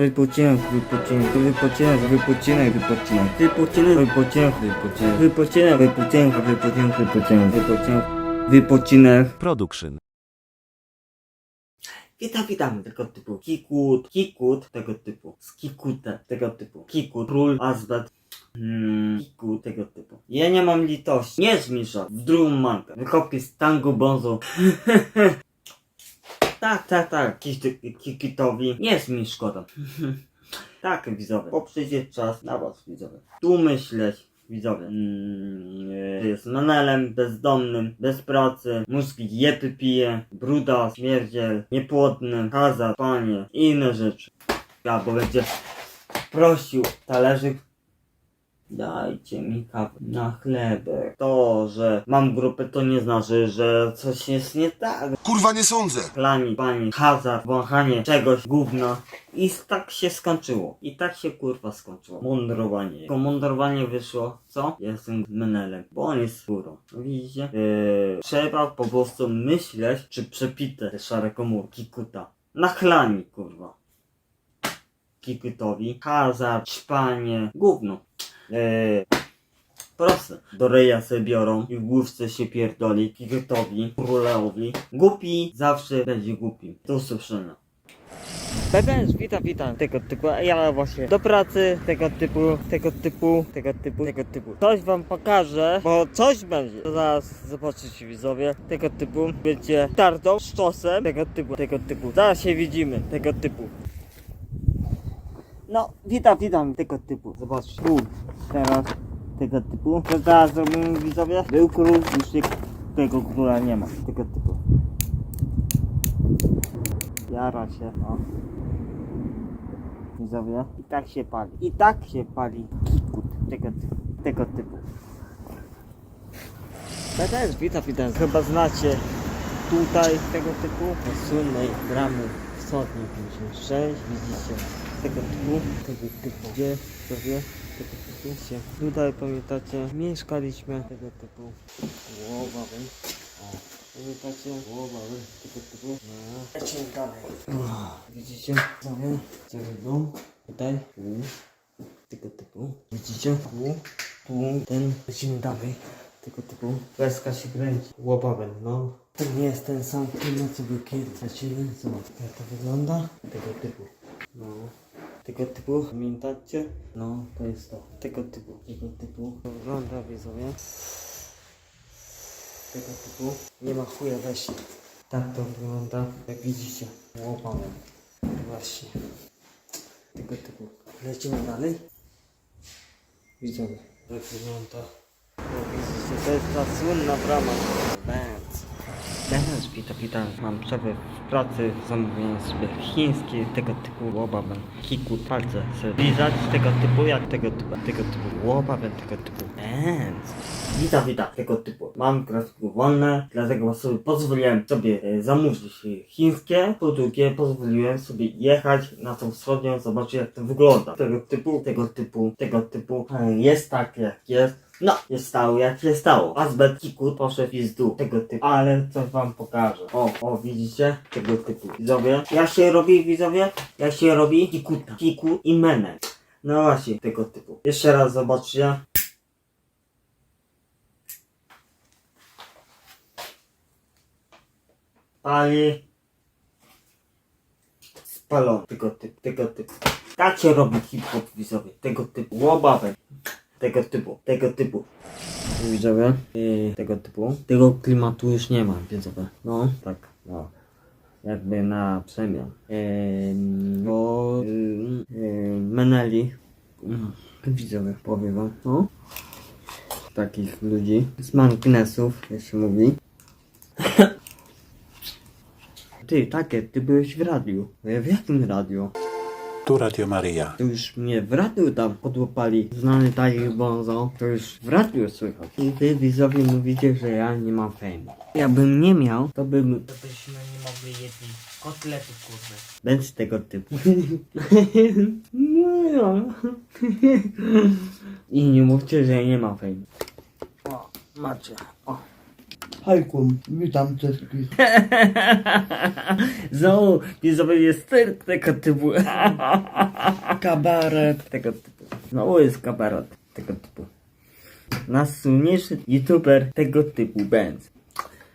Wypoczynek, wypoczynek, wypoczynek, wypoczynek, wypoczynek, wypoczynek, wypoczynek, wypoczynek, wypoczynek, wypoczynek, wypoczynek, wypoczynek, wypoczynek, wypoczynek. Production. Witam, witam, tego typu. Kikut, kikut, tego typu, skikute, tego typu, kikut, król, azbet, hmm, kikut, tego typu. Ja nie mam litości, nie zmiesza w drugą mankę, wykopię z tango bonzo. tak, tak, tak, Kiki- kikitowi, nie jest mi szkoda. tak, widzowie, poprzecie czas na was, widzowie. Tu myśleć, widzowie, mm, e, jest menelem, bezdomnym, bez pracy, mózgi jepy pije, bruda, śmierdziel, niepłodny, kaza, panie. I inne rzeczy. Ja, bo będzie prosił talerzyk Dajcie mi kawę na chlebek. To, że mam grupę, to nie znaczy, że coś jest nie tak. Kurwa nie sądzę. Klani, pani, hazard, wąchanie czegoś, gówna. I tak się skończyło. I tak się kurwa skończyło. Mądrowanie. Tylko mądrowanie wyszło, co? Ja jestem menelem, bo on jest furą. Widzicie? Yy, trzeba po prostu myśleć, czy przepite te szare komórki kuta. Na chlani, kurwa. Kikutowi. Hazard, szpanie, gówno. Yy, Proste. Do ryja sobie biorą i w główce się pierdoli Kikutowi, królowi. Głupi zawsze będzie głupi. Do usłyszenia. Pewnie, witam, witam tego typu, ja właśnie do pracy tego typu, tego typu, tego typu, tego typu. Coś wam pokażę, bo coś będzie. To zaraz zobaczycie widzowie, tego typu. Będzie tartą, szczosem, tego typu, tego typu. Zaraz się widzimy, tego typu. No, witam, witam tego typu. Zobaczcie, tu, teraz tego typu. To teraz zrobimy widzowie. Był król, już nie, tego króla nie ma, tego typu. Jara się, no. Widzowie. I tak się pali. I tak się pali kikut tego typu. Tego typu. To też witam, witam. Chyba znacie tutaj tego typu. Słynnej bramy wschodniej 56. Widzicie tego typu. Tego typu. Gdzie sobie tego typu się. Tutaj pamiętacie, mieszkaliśmy tego typu. Łobawy. O. Pamiętacie? Łobawy tego typu. No. Lecimy dalej. Widzicie? Sobie cały dom. Tutaj. Tu. Tego typu. Widzicie? Tu. Tu. Ten. Lecimy dalej. Tego typu. Weska się kręci. Łobawy, no. To nie jest ten sam klimat, co był kiedyś. Lecimy. Zobacz, jak to wygląda. Tego typu. No. Tego typu, pamiętacie? No, to jest to. Tego typu. Tego typu. To wygląda widzowie. Tego typu. Nie ma chuja weź. Tak to wygląda, jak widzicie. Łopamy. Właśnie. Tego typu. Lecimy dalej. Widzowie. Tak wygląda. No, widzicie, to jest ta słynna brama. Benz. Teraz pita pita, mam przerwę w pracy, zamówiłem sobie chińskie tego typu łobawę, kiku, palce sobie lizać tego typu, jak tego typu, tego typu łobawę, tego typu Benz. Witam, witam, tego typu. Mam grafiki wolne, dlatego sobie pozwoliłem sobie e, zamówić chińskie, po drugie pozwoliłem sobie jechać na tą wschodnią, zobaczyć jak to wygląda. Tego typu, tego typu, tego typu, e, jest tak jak jest. No, jest stało jak się stało. Azbet kikut poszedł i z dół tego typu. Ale coś wam pokażę. O, o, widzicie? Tego typu. Widzowie. Jak się robi, widzowie? Jak się robi kikuta. Kiku i menel. No właśnie, tego typu. Jeszcze raz zobaczcie. Pali. Spalony. Tego typu, tego typu. Tak się robi hip-hop, widzowie. Tego typu. Łobawę tego typu, tego typu. Widzowie, yy, tego typu. Tego klimatu już nie ma, widzowie. No, tak, no. Jakby na przemian. Yy, bo yy, Meneli, widzowie, powiem wam, no. Takich ludzi, z magnesów, jak się mówi. Ty, takie, ty byłeś w radiu. Ja w jakim radiu? Tu Radio Maria. To już mnie w radiu tam podłapali. Znany taki bonzo. To już w radiu słychać. I wy widzowie mówicie, że ja nie mam fame. Jakbym nie miał, to bym... To byśmy nie mogli jeść kotlety, kurde. Bez tego typu. no ja. I nie mówcie, że ja nie mam fame. O, macie. O. Hajką, witam wszystkich. Znowu widzowie jest cyrk tego typu. Kabaret. tego typu. Znowu jest kabaret tego typu. Najsłynniejszy youtuber tego typu będzie.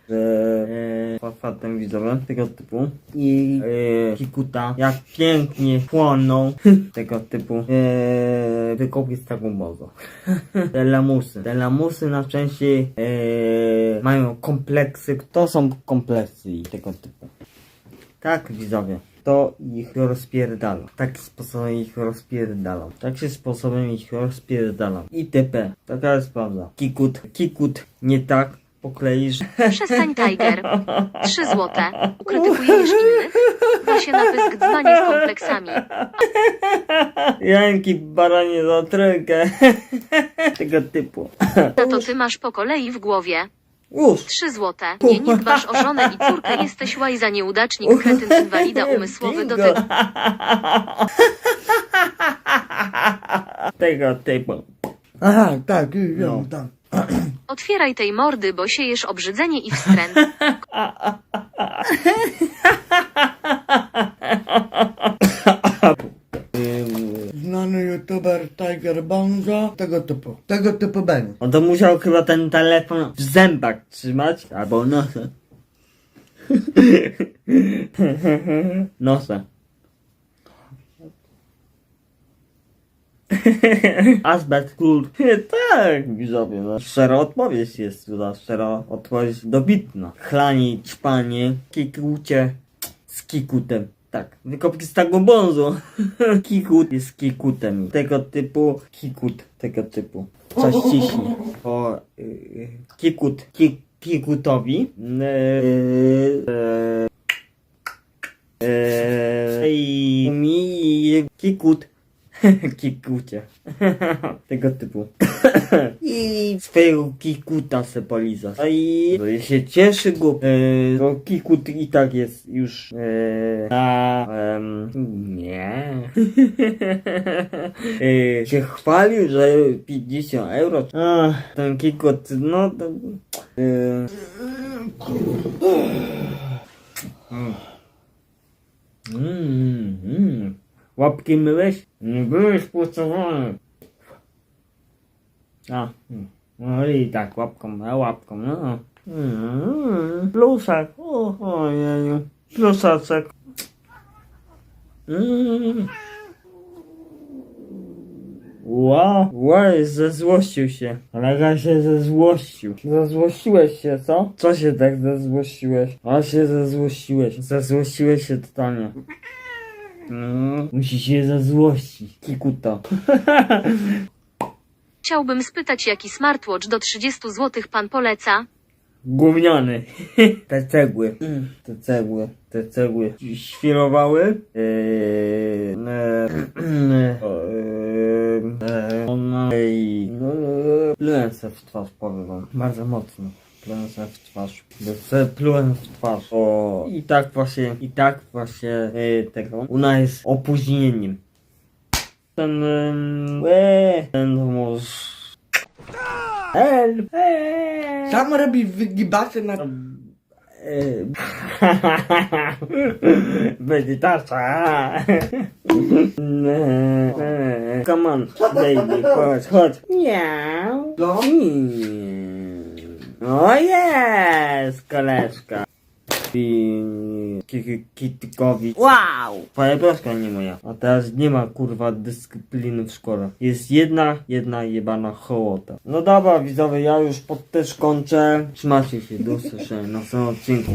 Że e, fatem tego typu i e, Kikuta jak pięknie płoną tego typu e, z taką mozą. Te lamusy. Te lamusy na szczęście e, mają kompleksy. To są kompleksy tego typu. Tak, widzowie. To ich rozpierdalam. Takim sposobem ich rozpierdalam. Takim sposobem ich rozpierdalam. ITP. Taka jest prawda. Kikut. Kikut. Nie tak. Pokleisz. Przestań, Tiger. Trzy złote. Ukrytykujesz innych? Da się na pysk dzbanie z kompleksami. Janki baranie za trójkę. Tego typu. Na to ty masz po kolei w głowie. Już. Trzy złote. Nie, nie dbasz o żonę i córkę. Jesteś łajza nieudacznik, kretyn, inwalida umysłowy do tego. Tego typu. Aha, tak, już No. wiem, tak. Otwieraj tej mordy, bo siejesz obrzydzenie i wstręt. Znany youtuber Tiger Bonzo. Tego typu. Tego typu będzie. On to musiał chyba ten telefon w zębach trzymać, albo nosem. Nosem. Asbest Gold. tak, widzowie, no. Szczera odpowiedź jest tutaj, szczera odpowiedź dobitna. Chlanie, ćpanie, kikucie z kikutem. Tak, wykopki z taką bonzu. Kikut jest kikutem. Tego typu kikut, tego typu. Coś ciśnie. O, y, kikut, ki, kikutowi. Yy, yy, yy, mi kikut. Kikucie. Tego typu. I swojego kikuta se poliza. A i no i się cieszy go. E, to kikut i tak jest już e, na... em, nie. e, się chwalił, że 50 euro. Ach, ten kikut, no to... E, Mm, mm. Łapki myłeś? Nie byłeś płacowany. A, no i tak, łapką, a łapką, no. Plusak, o, ojeju, plusaczek. Mm. Ła, łaj, zezłościł się. Kolega się zezłościł. Zezłościłeś się, co? Co się tak zezłościłeś? A się zezłościłeś. Zezłościłeś się totalnie. Mm, musi się zezłościć. Kikuta. Chciałbym spytać, jaki smartwatch do 30 zł pan poleca? Gówniany. Te cegły. Te cegły. Te cegły. Świrowały. Eee, e, e, e, ona i plułem se w twarz, powiem wam. Bardzo mocno. Plułem se w twarz. Se plułem w twarz. O, i tak właśnie, i tak właśnie e, tego. Ona jest opóźnieniem. Ten, e, ten może... Help! Help! Sam robi wygibacze na... Medytacja. Come on, baby, chodź, chodź. Miau. No. O jest, koleżka. I ki- Kitykowi. Wow! Twoja proska nie moja. A teraz nie ma kurwa dyscypliny w szkole. Jest jedna, jedna jebana hołota. No dobra, widzowie, ja już pod też kończę. Trzymajcie się, do usłyszenia na następnym odcinku.